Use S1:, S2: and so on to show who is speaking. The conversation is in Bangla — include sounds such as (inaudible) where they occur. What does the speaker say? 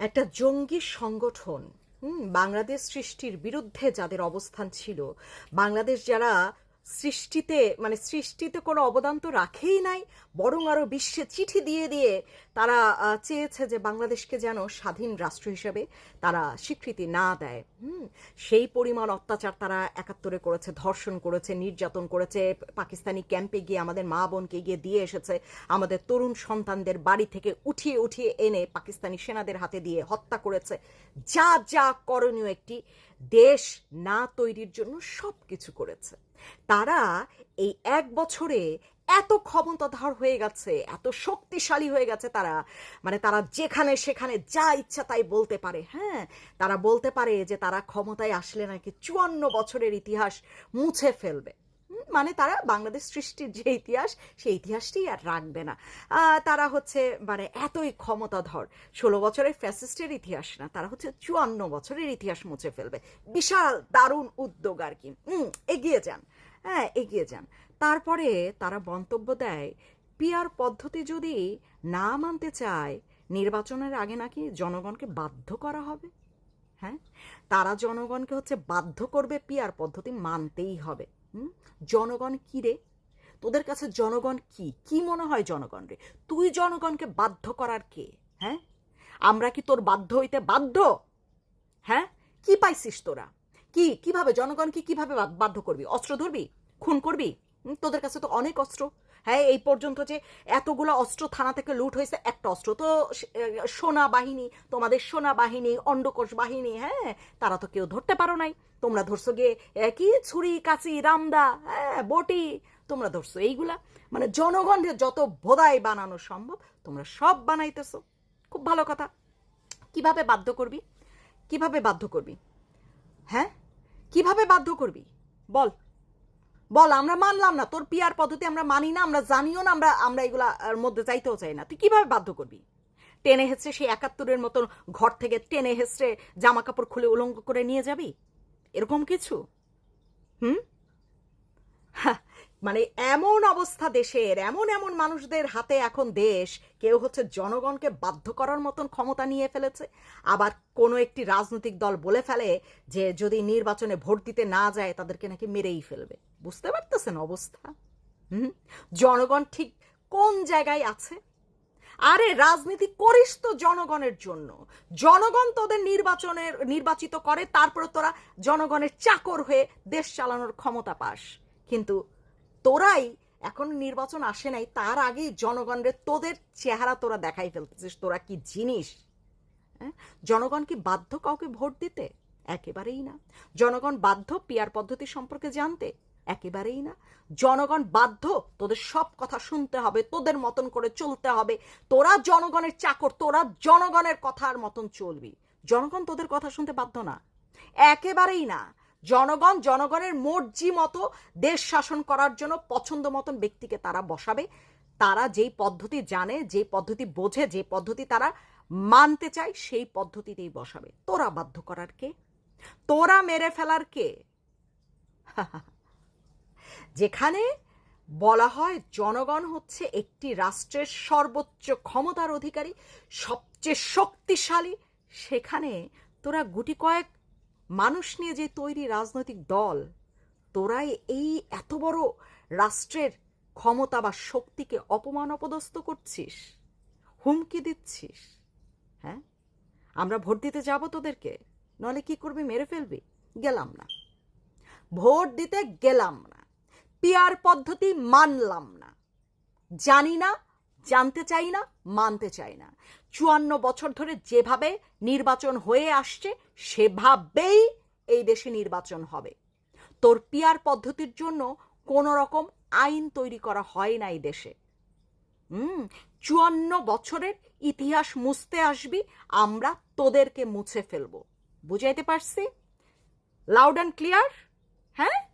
S1: একটা জঙ্গি সংগঠন বাংলাদেশ সৃষ্টির বিরুদ্ধে যাদের অবস্থান ছিল। বাংলাদেশ যারা সৃষ্টিতে মানে সৃষ্টিতে কোনো অবদান তো রাখেই নাই, বরং আরও বিশ্বে চিঠি দিয়ে দিয়ে তারা চেয়েছে যে বাংলাদেশকে যেন স্বাধীন রাষ্ট্র হিসেবে তারা স্বীকৃতি না দেয়। হুম, সেই পরিমাণ অত্যাচার তারা একাত্তরে করেছে, ধর্ষণ করেছে, নির্যাতন করেছে, পাকিস্তানি ক্যাম্পে গিয়ে আমাদের মা বোনকে গিয়ে দিয়ে এসেছে, আমাদের তরুণ সন্তানদের বাড়ি থেকে উঠিয়ে উঠিয়ে এনে পাকিস্তানি সেনাদের হাতে দিয়ে হত্যা করেছে। যা যা করণীয় একটি দেশ না তৈরির জন্য সব কিছু করেছে। তারা এই এক বছরে এত ক্ষমতাধর হয়ে গেছে, এত শক্তিশালী হয়ে গেছে তারা। মানে তারা যেখানে সেখানে যা ইচ্ছা তাই বলতে পারে হ্যাঁ? তারা বলতে পারে যে তারা ক্ষমতায় আসলে নাকি চুয়ান্ন বছরের ইতিহাস মুছে ফেলবে। মানে তারা বাংলাদেশ সৃষ্টির যে ইতিহাস, সেই ইতিহাসটি আর রাখবে না। তারা হচ্ছে মানে এতই ক্ষমতাধর, ষোলো বছরের ফ্যাসিস্টের ইতিহাস না, তারা হচ্ছে চুয়ান্ন বছরের ইতিহাস মুছে ফেলবে। বিশাল, দারুণ উদ্যোগ আর কি। এগিয়ে যান। হ্যাঁ এগিয়ে যান। তারপরে তারা মন্তব্য দেয় পিয়ার পদ্ধতি যদি না মানতে চায়, নির্বাচনের আগে নাকি জনগণকে বাধ্য করা হবে? হ্যাঁ তারা জনগণকে হচ্ছে বাধ্য করবে পিয়ার পদ্ধতি মানতেই হবে? জনগণ কী রে? তোদের কাছে জনগণ কি? কি মনে হয় জনগণ রে? তুই জনগণকে বাধ্য করার কে? হ্যাঁ? আমরা কি তোর বাধ্য হইতে বাধ্য? হ্যাঁ? কি পাইছিস তোরা? কি, কীভাবে? জনগণকে কীভাবে বাধ্য করবি? অস্ত্র ধরবি? খুন করবি? তোদের কাছে তো অনেক অস্ত্র। হ্যাঁ এই পর্যন্ত যে এতগুলো অস্ত্র থানা থেকে লুট হয়েছে, একটা অস্ত্র তো সোনা বাহিনী, তোমাদের সোনা বাহিনী, অন্ডকোষ বাহিনী হ্যাঁ তারা তো কেউ ধরতে পারো নাই। তোমরা ধরছো গিয়ে কি ছুরি, কাচি, রামদা হ্যাঁ বটি, তোমরা ধরছো এইগুলা। মানে জনগণের যত ভোদাই বানানো সম্ভব, তোমরা সব বানাইতেছো। খুব ভালো কথা। কীভাবে বাধ্য করবি? কীভাবে বাধ্য করবি? হ্যাঁ? কীভাবে বাধ্য করবি? বল। বল, আমরা মানলাম না। তোর পিয়ার পদ্ধতি আমরা মানি না, আমরা জানিও না, আমরা আমরা এগুলার মধ্যে যাইতেও চাই না। তুই কীভাবে বাধ্য করবি? টেনে হেসড়ে সেই একাত্তরের মতন ঘর থেকে টেনে হেসড়ে জামা কাপড় খুলে উলঙ্গ করে নিয়ে যাবি? এরকম কিছু? হুম? মানে এমন অবস্থা দেশের, এমন এমন মানুষদের হাতে এখন দেশ, কেউ হচ্ছে জনগণকে বাধ্য করার মতন ক্ষমতা নিয়ে ফেলেছে। আবার কোনো একটি রাজনৈতিক দল বলে ফেলে যে যদি নির্বাচনে ভোট দিতে না যায় তাদেরকে নাকি মেরেই ফেলবে। বুঝতে পারতেছেন অবস্থা? হুম? জনগণ ঠিক কোন জায়গায় আছে? আরে রাজনীতি করিস তো জনগণের জন্য। জনগণ তোদের নির্বাচনের, নির্বাচিত করে, তারপরে তোরা জনগণের চাকর হয়ে দেশ চালানোর ক্ষমতা পাস। কিন্তু তোরাই এখন নির্বাচন আসে নাই, তার আগেই জনগণের তোদের চেহারা তোরা দেখাই ফেলতেছিস, তোরা কি জিনিস? হ্যাঁ? জনগণ কি বাধ্য কাউকে ভোট দিতে? একেবারেই না। জনগণ বাধ্য পিয়ার পদ্ধতি সম্পর্কে জানতে? একেবারেই না। জনগণ বাধ্য তোদের সব কথা শুনতে হবে, তোদের মতন করে চলতে হবে, তোরা জনগণের চাকর, তোরা জনগণের কথার মতন চলবি। জনগণ তোদের কথা শুনতে বাধ্য না। একেবারেই না। জনগণ, জনগণের মর্জি মতো দেশ শাসন করার জন্য পছন্দ মতন ব্যক্তিকে তারা বসাবে। তারা যেই পদ্ধতি জানে, যে পদ্ধতি বোঝে, যে পদ্ধতি তারা মানতে চায়, সেই পদ্ধতিতেই বসাবে। তোরা বাধ্য করার কে? তোরা মেরে ফেলার কে? (laughs) যেখানে বলা হয় জনগণ হচ্ছে একটি রাষ্ট্রের সর্বোচ্চ ক্ষমতার অধিকারী, সবচেয়ে শক্তিশালী, সেখানে তোরা গুটি কয়েক মানুষ নিয়ে যে তৈরি রাজনৈতিক দল, তোরাই এই এত বড় রাষ্ট্রের ক্ষমতা বা শক্তিকে অপমান অপদস্থ করছিস? হুমকি দিচ্ছিস? হ্যাঁ? আমরা ভোট দিতে যাব তোদেরকে নলে কি করবি, মেরে ফেলবি? গেলাম না। ভোট দিতে গেলাম না। পিয়ার পদ্ধতি মানলাম না। জানি না জানতে চাই না, মানতে চাই না। চুয়ান্ন বছর ধরে যেভাবে নির্বাচন হয়ে আসছে, সেভাবেই এই দেশে নির্বাচন হবে। তোর পিয়ার পদ্ধতির জন্য কোনো রকম আইন তৈরি করা হয় না এই দেশে। হুম, চুয়ান্ন বছরের ইতিহাস মুছতে আসবি, আমরা তোদেরকে মুছে ফেলব। বুঝাইতে পারছি? লাউড অ্যান্ড ক্লিয়ার হ্যাঁ?